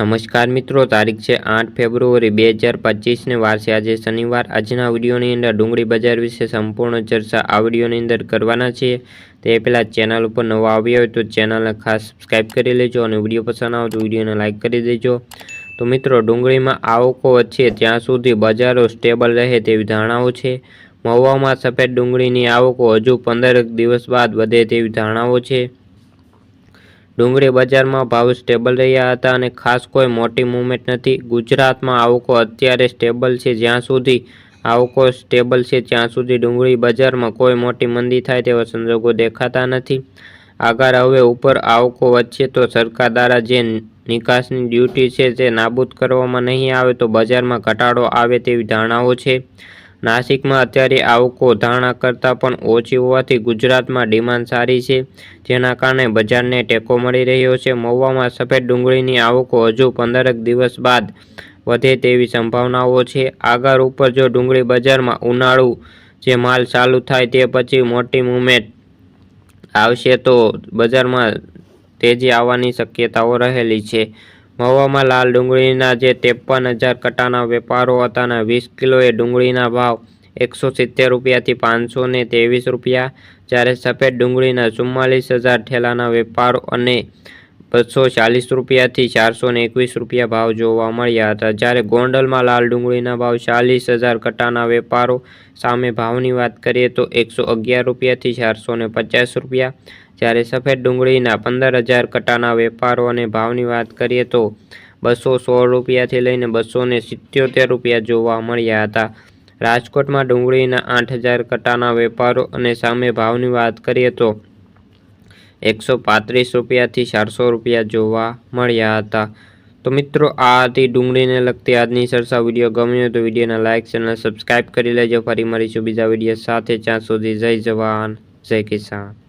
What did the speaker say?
નમસ્કાર મિત્રો, તારીખ છે આઠ ફેબ્રુઆરી બે હજાર પચીસને વાર છે આજે શનિવાર. આજના વિડીયોની અંદર ડુંગળી બજાર વિશે સંપૂર્ણ ચર્ચા આ અંદર કરવાના છીએ. તે પહેલાં ચેનલ ઉપર નવા આવ્યા હોય તો ચેનલને ખાસ સબસ્ક્રાઈબ કરી લેજો અને વીડિયો પસંદ આવે તો વિડીયોને લાઇક કરી દેજો. તો મિત્રો, ડુંગળીમાં આવકો વચ્ચે ત્યાં સુધી બજારો સ્ટેબલ રહે તેવી ધારણાઓ છે. મહુવામાં સફેદ ડુંગળીની આવકો હજુ પંદર દિવસ બાદ વધે તેવી ધારણાઓ છે. ડુંગળી બજારમાં ભાવ સ્ટેબલ રહ્યા હતા અને ખાસ કોઈ મોટી મૂવમેન્ટ નથી. ગુજરાતમાં આવકો અત્યારે સ્ટેબલ છે જ્યાં સુધી આવકો સ્ટેબલ છે ત્યાં સુધી ડુંગળી બજારમાં કોઈ મોટી મંદી થાય તેવા સંજોગો દેખાતા નથી. આગળ હવે ઉપર આવકો વચ્ચે તો સરકાર દ્વારા જે નિકાસની ડ્યુટી છે તે નાબૂદ કરવામાં નહીં આવે તો બજારમાં ઘટાડો આવે તેવી ધારણાઓ છે. નાસિકમાં અત્યારે આવકો ધારણા કરતાં પણ ઓછી હોવાથી ગુજરાતમાં ડિમાન્ડ સારી છે, જેના કારણે બજારને ટેકો મળી રહ્યો છે. મહુવામાં સફેદ ડુંગળીની આવકો હજુ પંદરક દિવસ બાદ વધે તેવી સંભાવનાઓ છે. આગળ ઉપર જો ડુંગળી બજારમાં ઉનાળુ જે માલ ચાલુ થાય તે પછી મોટી મુમેન્ટ આવશે તો બજારમાં તેજી આવવાની શક્યતાઓ રહેલી છે. મહુવામાં લાલ ડુંગળીના જે ત્રેપન હજાર કટાના વેપારો હતા અને વીસ કિલોએ ડુંગળીના ભાવ એકસો સિત્તેર રૂપિયાથી પાંચસો ને ત્રેવીસ રૂપિયા. જ્યારે સફેદ ડુંગળીના ચુમ્માલીસ હજાર ઠેલાના વેપારો અને બસો ચાલીસ રૂપિયાથી ચારસો ને એકવીસ રૂપિયા ભાવ જોવા મળ્યા હતા. જ્યારે ગોંડલમાં લાલ ડુંગળીના ભાવ ચાલીસ હજાર કટ્ટાના વેપારો સામે ભાવની વાત કરીએ તો એકસો અગિયાર રૂપિયાથી ચારસો ને પચાસ રૂપિયા. જ્યારે સફેદ ડુંગળીના પંદર હજાર કટ્ટાના વેપારો અને ભાવની વાત કરીએ તો બસો સોળ રૂપિયાથી લઈને બસો ને સિત્યોતેર રૂપિયા જોવા મળ્યા હતા. રાજકોટમાં ડુંગળીના આઠ હજાર કટ્ટાના વેપારો અને સામે ભાવની વાત કરીએ તો એકસો પાંત્રીસ રૂપિયાથી ચારસો રૂપિયા જોવા મળ્યા હતા. તો મિત્રો, આ હતી ડુંગળીને લગતી આજની સરસા વીડિયો. ગમ્યો તો વિડીયોને લાઇક ચેનલ સબસ્ક્રાઈબ કરી લેજો. ફરી મળીશું બીજા વીડિયો સાથે. ત્યાં સુધી જય જવાન, જય કિસાન.